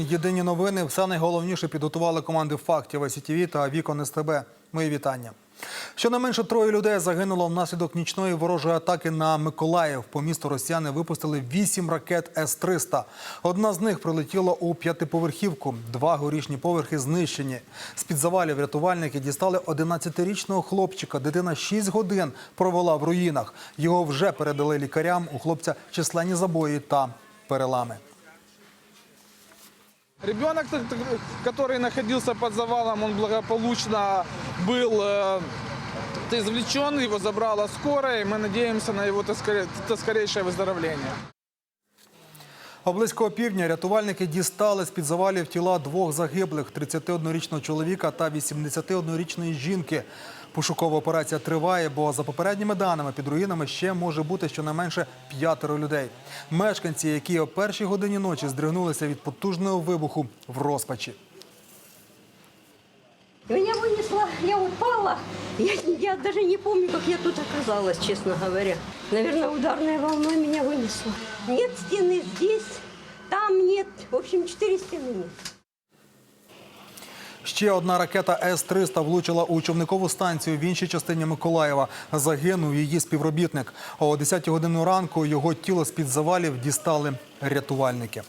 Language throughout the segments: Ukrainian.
Єдині новини, все найголовніше підготували команди фактів СІТВ та Вікон СТБ. Мої вітання. Щонайменше троє людей загинуло внаслідок нічної ворожої атаки на Миколаїв. По місту росіяни випустили вісім ракет С-300. Одна з них прилетіла у п'ятиповерхівку. Два горішні поверхи знищені. З-під завалів рятувальники дістали 11-річного хлопчика. Дитина 6 годин провела в руїнах. Його вже передали лікарям. У хлопця численні забої та перелами. Ребенок, т- т- который находился под завалом, он благополучно был э, извлечен, его забрала скорая, и мы надеемся на его так скоре- так скорейшее выздоровление. А близько півдня рятувальники дістали з-під завалів тіла двох загиблих – 31-річного чоловіка та 81-річної жінки. Пошукова операція триває, бо за попередніми даними під руїнами ще може бути щонайменше п'ятеро людей. Мешканці, які о першій годині ночі здригнулися від потужного вибуху в розпачі. Меня вынесло, я упала. Я, я даже не помню, как я тут оказалась, честно говоря. Наверное, ударной волной меня вынесло. Нет стены здесь, там нет. В общем, четыре стены нет. Ще одна ракета С-300 влучила у човникову станцію в іншій частині Миколаєва. Загинув її співробітник. О 10 годину ранку його тіло з-під завалів дістали рятувальники.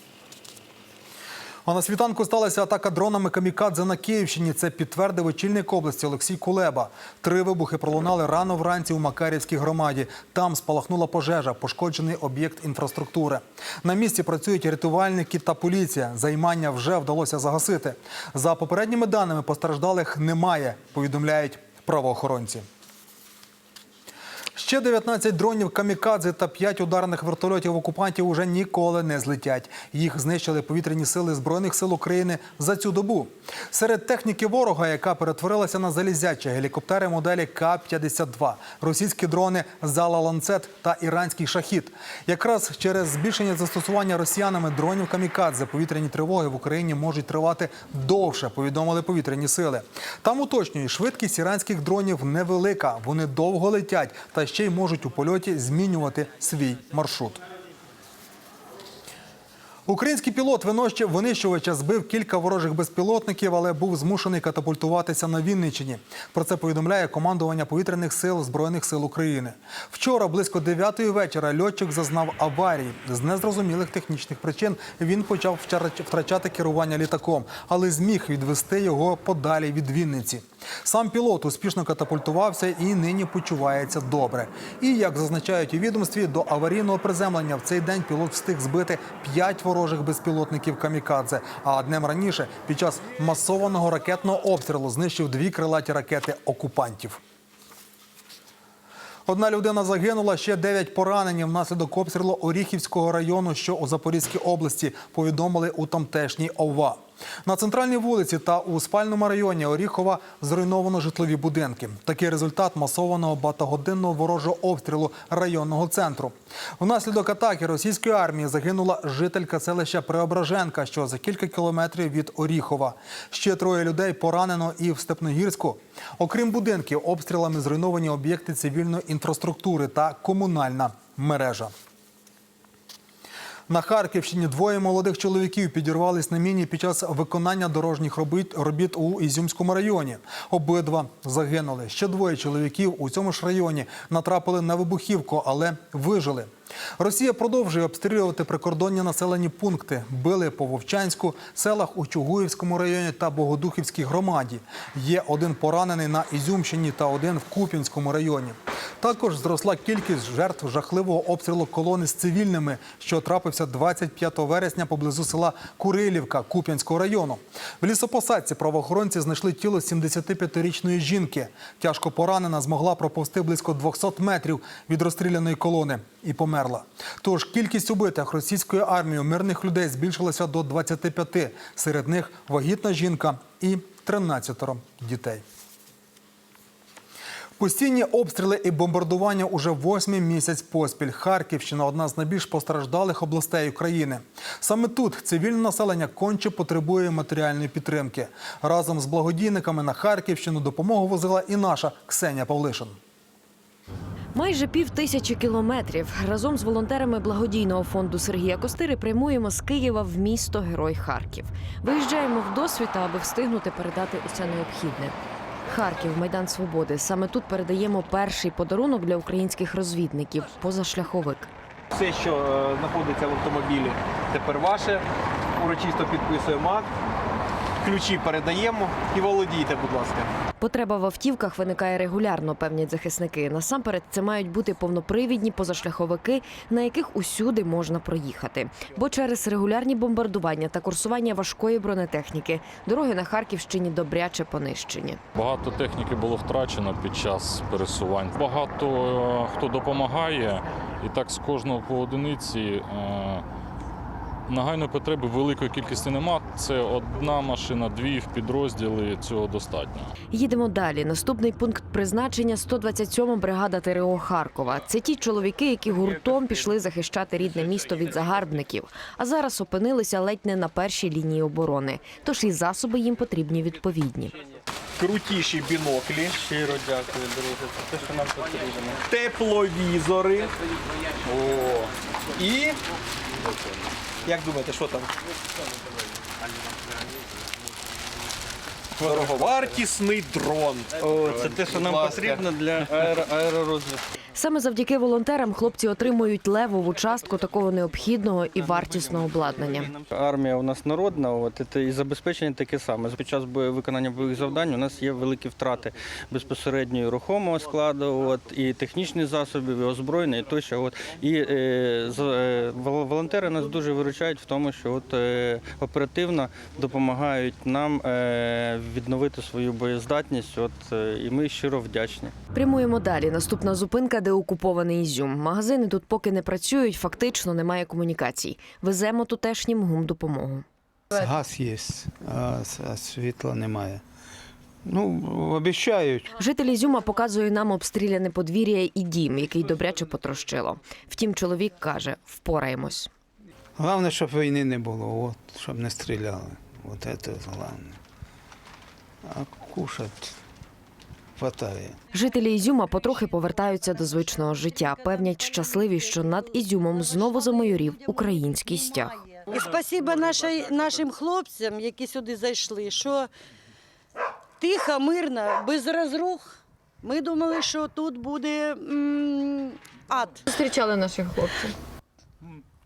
А на світанку сталася атака дронами камікадзе на Київщині. Це підтвердив очільник області Олексій Кулеба. Три вибухи пролунали рано вранці у Макарівській громаді. Там спалахнула пожежа, пошкоджений об'єкт інфраструктури. На місці працюють рятувальники та поліція. Займання вже вдалося загасити. За попередніми даними постраждалих немає, повідомляють правоохоронці. Ще 19 дронів камікадзе та 5 ударних вертольотів окупантів уже ніколи не злетять. Їх знищили повітряні сили Збройних сил України за цю добу. Серед техніки ворога, яка перетворилася на залізячі гелікоптери моделі К-52, російські дрони Зала Ланцет та іранський шахід. Якраз через збільшення застосування росіянами дронів камікадзе повітряні тривоги в Україні можуть тривати довше, повідомили повітряні сили. Там уточнюють, швидкість іранських дронів невелика, вони довго летять та ще й можуть у польоті змінювати свій маршрут. Український пілот винищувача збив кілька ворожих безпілотників, але був змушений катапультуватися на Вінниччині. Про це повідомляє командування повітряних сил Збройних сил України. Вчора близько 9 вечора льотчик зазнав аварії. З незрозумілих технічних причин він почав втрачати керування літаком, але зміг відвести його подалі від Вінниці. Сам пілот успішно катапультувався і нині почувається добре. І як зазначають у відомстві, до аварійного приземлення в цей день пілот встиг збити 5 ворожих безпілотників камікадзе. А днем раніше під час масованого ракетного обстрілу знищив дві крилаті ракети окупантів. Одна людина загинула, ще дев'ять поранені внаслідок обстрілу Оріхівського району, що у Запорізькій області, повідомили у тамтешній ОВА. На центральній вулиці та у спальному районі Оріхова зруйновано житлові будинки. Такий результат масованого багатогодинного ворожого обстрілу районного центру. Внаслідок атаки російської армії загинула жителька селища Преображенка, що за кілька кілометрів від Оріхова. Ще троє людей поранено і в Степногірську. Окрім будинків, обстрілами зруйновані об'єкти цивільної інфраструктури та комунальна мережа. На Харківщині двоє молодих чоловіків підірвались на міні під час виконання дорожніх робіт, робіт у Ізюмському районі. Обидва загинули. Ще двоє чоловіків у цьому ж районі натрапили на вибухівку, але вижили. Росія продовжує обстрілювати прикордонні населені пункти. Били по Вовчанську, селах у Чугуївському районі та Богодухівській громаді. Є один поранений на Ізюмщині та один в Куп'янському районі. Також зросла кількість жертв жахливого обстрілу колони з цивільними, що трапився 25 вересня поблизу села Курилівка Куп'янського району. В лісопосадці правоохоронці знайшли тіло 75-річної жінки. Тяжко поранена змогла проповсти близько 200 метрів від розстріляної колони і померла. Тож кількість убитих російською армією мирних людей збільшилася до 25. Серед них вагітна жінка і 13 дітей. Постійні обстріли і бомбардування уже восьмий місяць поспіль. Харківщина одна з найбільш постраждалих областей України. Саме тут цивільне населення конче потребує матеріальної підтримки. Разом з благодійниками на Харківщину допомогу возила і наша Ксенія Павлишин. Майже пів тисячі кілометрів разом з волонтерами благодійного фонду Сергія Костири прямуємо з Києва в місто Герой Харків. Виїжджаємо в досвіта, аби встигнути передати усе необхідне. Харків, майдан свободи. Саме тут передаємо перший подарунок для українських розвідників позашляховик. Все, що е, знаходиться в автомобілі, тепер ваше. Урочисто підписуємо акт. Ключі передаємо і володійте, будь ласка. Потреба в автівках виникає регулярно, певнять захисники. Насамперед, це мають бути повнопривідні позашляховики, на яких усюди можна проїхати. Бо через регулярні бомбардування та курсування важкої бронетехніки дороги на Харківщині добряче понищені. Багато техніки було втрачено під час пересувань. Багато е, хто допомагає, і так з кожного по одиниці. Нагальної потреби великої кількості нема. Це одна машина, дві в підрозділи. Цього достатньо. Їдемо далі. Наступний пункт призначення 127 бригада ТРО Харкова. Це ті чоловіки, які гуртом пішли захищати рідне місто від загарбників, а зараз опинилися ледь не на першій лінії оборони. Тож і засоби їм потрібні відповідні. Крутіші біноклі, Щиро дякую, друзі. Це те, що нам потрібно. тепловізори. О. І. Як думаєте, що там? Дороговартісний дрон. О, це те, що нам Будь ласка. потрібно для аеро аеророзвитку. Саме завдяки волонтерам хлопці отримують левову частку такого необхідного і вартісного обладнання. Армія у нас народна, от і забезпечення таке саме. Під час виконання бойових завдань у нас є великі втрати безпосередньо рухомого складу, от і технічних засобів, і озброєння, і тощо. От і е, з- е, волонтери нас дуже виручають в тому, що от е, оперативно допомагають нам е, відновити свою боєздатність. От е, і ми щиро вдячні. Прямуємо далі. Наступна зупинка, де окупований Ізюм. Магазини тут поки не працюють, фактично немає комунікацій. Веземо тутешнім гумдопомогу. Газ є, а світла немає. Ну, обіцяють. Житель Ізюма показує нам обстріляне подвір'я і дім, який добряче потрощило. Втім, чоловік каже, впораємось. Головне, щоб війни не було, от, щоб не стріляли. От це головне. А кушать хватає. Жителі Ізюма потрохи повертаються до звичного життя. Певнять щасливі, що над Ізюмом знову замайорів український стяг. І спасіба нашій, нашим хлопцям, які сюди зайшли, що тихо, мирно, без розрух. Ми думали, що тут буде м, ад. Зустрічали наших хлопців.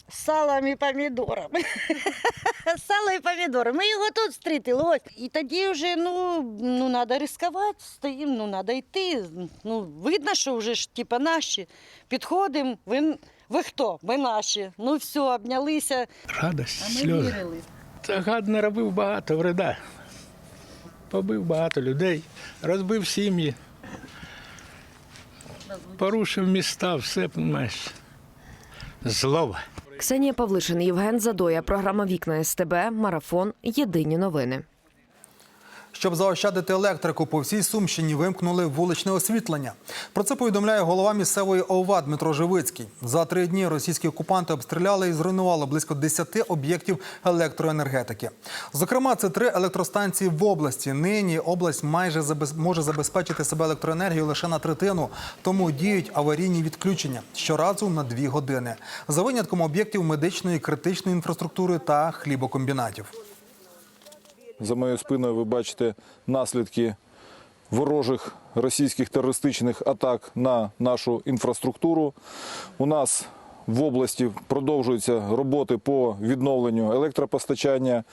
З салом і помідорами. Сало і помідори. Ми його тут зустріли. Ось. І тоді вже ну, ну треба ризикувати, стоїмо, ну треба йти. Ну, видно, що вже ж типа наші. Підходимо, ви, ви хто? Ми наші. Ну все, обнялися. Радость, А ми сльози. вірили. Та гад наробив багато вреда. Побив багато людей, розбив сім'ї, порушив міста, все, розумієш. Злоба. Ксенія Павлишин, Євген Задоя, програма Вікна СТБ, Марафон. Єдині новини. Щоб заощадити електрику, по всій Сумщині вимкнули вуличне освітлення. Про це повідомляє голова місцевої ОВА Дмитро Живицький. За три дні російські окупанти обстріляли і зруйнували близько 10 об'єктів електроенергетики. Зокрема, це три електростанції в області. Нині область майже може забезпечити себе електроенергією лише на третину, тому діють аварійні відключення щоразу на дві години. За винятком об'єктів медичної критичної інфраструктури та хлібокомбінатів. За моєю спиною ви бачите наслідки ворожих російських терористичних атак на нашу інфраструктуру. У нас в області продовжуються роботи по відновленню електропостачання,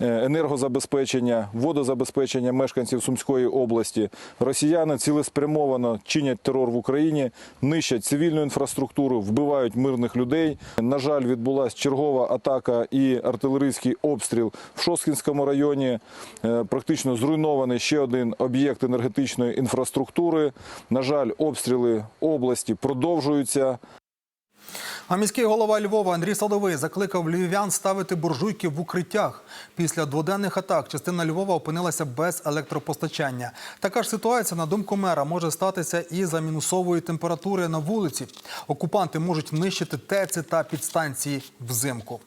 е, енергозабезпечення, водозабезпечення мешканців Сумської області. Росіяни цілеспрямовано чинять терор в Україні, нищать цивільну інфраструктуру, вбивають мирних людей. На жаль, відбулася чергова атака і артилерійський обстріл в Шосткінському районі. Е, Практично зруйнований ще один об'єкт енергетичної інфраструктури. На жаль, обстріли області продовжуються. А міський голова Львова Андрій Садовий закликав львів'ян ставити буржуйки в укриттях. Після дводенних атак частина Львова опинилася без електропостачання. Така ж ситуація, на думку мера, може статися і за мінусової температури на вулиці. Окупанти можуть нищити ТЕЦи та підстанції взимку.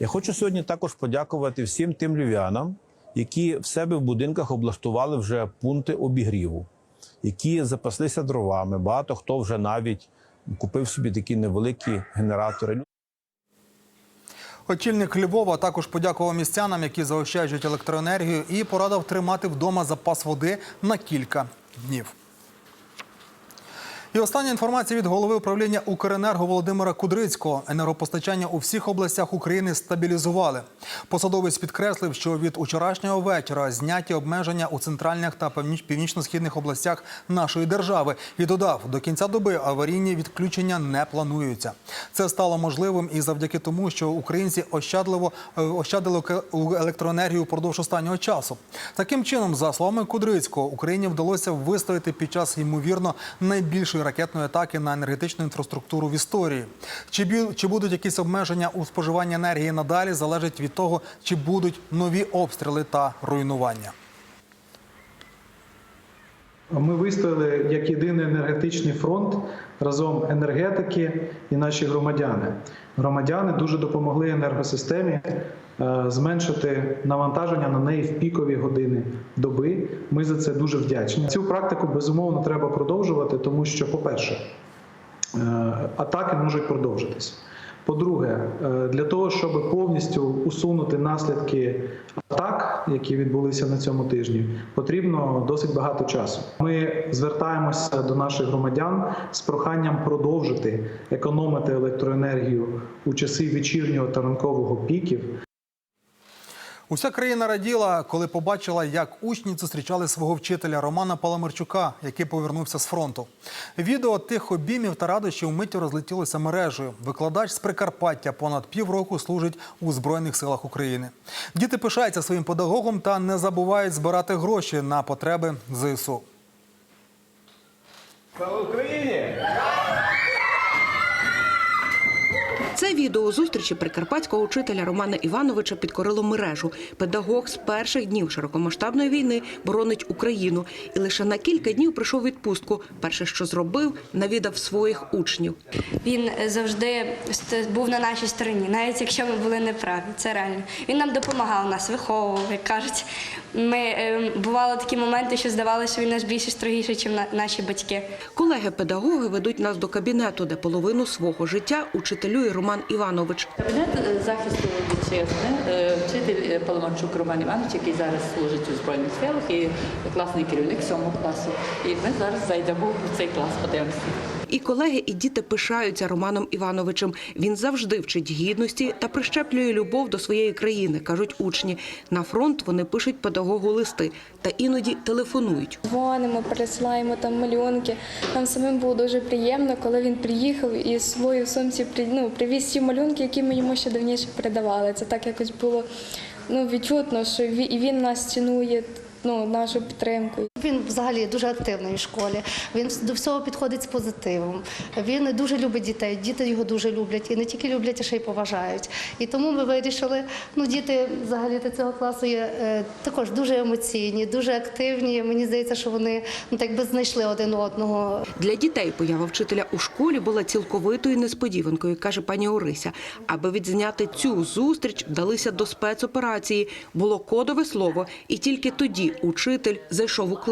Я хочу сьогодні також подякувати всім тим львів'янам, які в себе в будинках облаштували вже пункти обігріву. які запаслися дровами. Багато хто вже навіть купив собі такі невеликі генератори. Очільник Львова також подякував містянам, які заощаджують електроенергію, і порадив тримати вдома запас води на кілька днів. І остання інформація від голови управління Укренерго Володимира Кудрицького. Енергопостачання у всіх областях України стабілізували. Посадовець підкреслив, що від учорашнього вечора зняті обмеження у центральних та північ- північно-східних областях нашої держави. І додав, до кінця доби аварійні відключення не плануються. Це стало можливим і завдяки тому, що українці ощадливо е, ощадили електроенергію впродовж останнього часу. Таким чином, за словами Кудрицького, Україні вдалося вистояти під час ймовірно найбільшої ракетної атаки на енергетичну інфраструктуру в історії. Чи бі- чи будуть якісь обмеження у споживанні енергії надалі, залежить від того, чи будуть нові обстріли та руйнування. Ми вистояли як єдиний енергетичний фронт разом енергетики і наші громадяни. Громадяни дуже допомогли енергосистемі е, зменшити навантаження на неї в пікові години доби. Ми за це дуже вдячні. Цю практику безумовно треба продовжувати, тому що, по-перше, е, атаки можуть продовжитись. По-друге, е, для того, щоб повністю усунути наслідки атак, які відбулися на цьому тижні, потрібно досить багато часу. Ми звертаємося до наших громадян з проханням продовжити економити електроенергію у часи вечірнього та ранкового піків. Уся країна раділа, коли побачила, як учні зустрічали свого вчителя Романа Паламарчука, який повернувся з фронту. Відео тих обіймів та радощів миттю розлетілося мережею. Викладач з Прикарпаття понад півроку служить у Збройних силах України. Діти пишаються своїм педагогом та не забувають збирати гроші на потреби ЗСУ. Слава Україні! Це відео зустрічі прикарпатського учителя Романа Івановича підкорило мережу. Педагог з перших днів широкомасштабної війни боронить Україну і лише на кілька днів прийшов відпустку. Перше, що зробив, навідав своїх учнів. Він завжди ст- був на нашій стороні, навіть якщо ми були неправі. Це реально. Він нам допомагав, нас виховував, як кажуть. Ми е, бували такі моменти, що здавалося, що він нас більше строгіший, ніж наші батьки. Колеги-педагоги ведуть нас до кабінету, де половину свого життя учителює Роман Іванович. Кабінет е, захисту вітчизни, е, вчитель Паламанчук Роман Іванович, який зараз служить у Збройних силах і класний керівник сьомого класу. І ми зараз зайдемо в цей клас, подивимося. І колеги, і діти пишаються Романом Івановичем. Він завжди вчить гідності та прищеплює любов до своєї країни, кажуть учні. На фронт вони пишуть педагогу листи та іноді телефонують. Дзвонимо, пересилаємо там малюнки. Нам самим було дуже приємно, коли він приїхав і з собою в сумці ну, привіз ті малюнки, які ми йому ще давніше передавали. Це так якось було ну, відчутно, що він нас цінує, ну, нашу підтримку. Він взагалі дуже активний у школі. Він до всього підходить з позитивом. Він дуже любить дітей. Діти його дуже люблять і не тільки люблять, а ще й поважають. І тому ми вирішили. Ну, діти взагалі цього класу є е, також дуже емоційні, дуже активні. Мені здається, що вони ну так би знайшли один одного. Для дітей поява вчителя у школі була цілковитою несподіванкою, каже пані Орися. Аби відзняти цю зустріч, вдалися до спецоперації. Було кодове слово, і тільки тоді учитель зайшов у клас.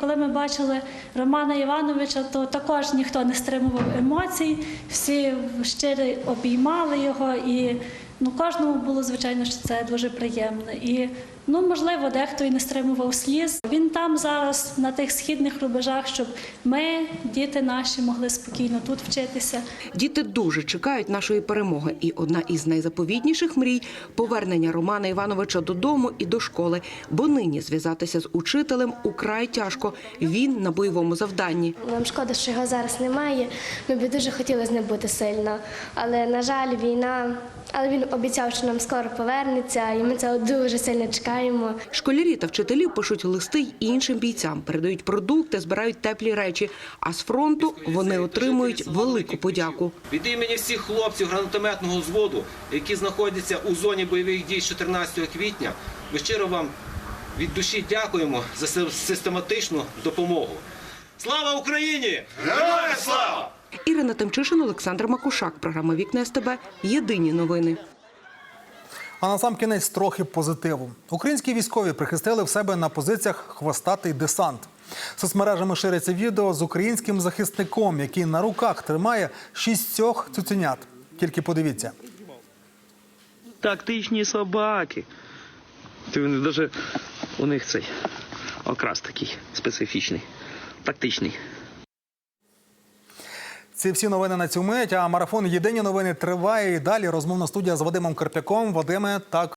Коли ми бачили Романа Івановича, то також ніхто не стримував емоцій, всі щиро обіймали його, і ну, кожному було звичайно, що це дуже приємно. І ну, можливо, дехто і не стримував сліз. Він там зараз на тих східних рубежах, щоб ми, діти наші, могли спокійно тут вчитися. Діти дуже чекають нашої перемоги, і одна із найзаповітніших мрій повернення Романа Івановича додому і до школи. Бо нині зв'язатися з учителем украй тяжко. Він на бойовому завданні. Нам шкода, що його зараз немає. Ми б дуже хотіли з ним бути сильно. Але, на жаль, війна. Але він обіцяв, що нам скоро повернеться, і ми цього дуже сильно чекаємо. Школярі та вчителі пишуть листи й іншим бійцям, передають продукти, збирають теплі речі. А з фронту вони отримують велику подяку. Від імені всіх хлопців гранатометного взводу, які знаходяться у зоні бойових дій 14 квітня, ми щиро вам від душі дякуємо за си- систематичну допомогу. Слава Україні! Героям слава! Ірина Тимчишин, Олександр Макушак. Програма Вікна СТБ. Єдині новини. А на сам кінець трохи позитиву. Українські військові прихистили в себе на позиціях хвостатий десант. Соцмережами шириться відео з українським захисником, який на руках тримає шістьох цуценят. Тільки подивіться. Тактичні собаки. Ти вони даже у них цей окрас такий специфічний, тактичний. Це всі новини на цю мить. А марафон Єдині новини триває і далі. Розмовна студія з Вадимом Карпяком. Вадиме, так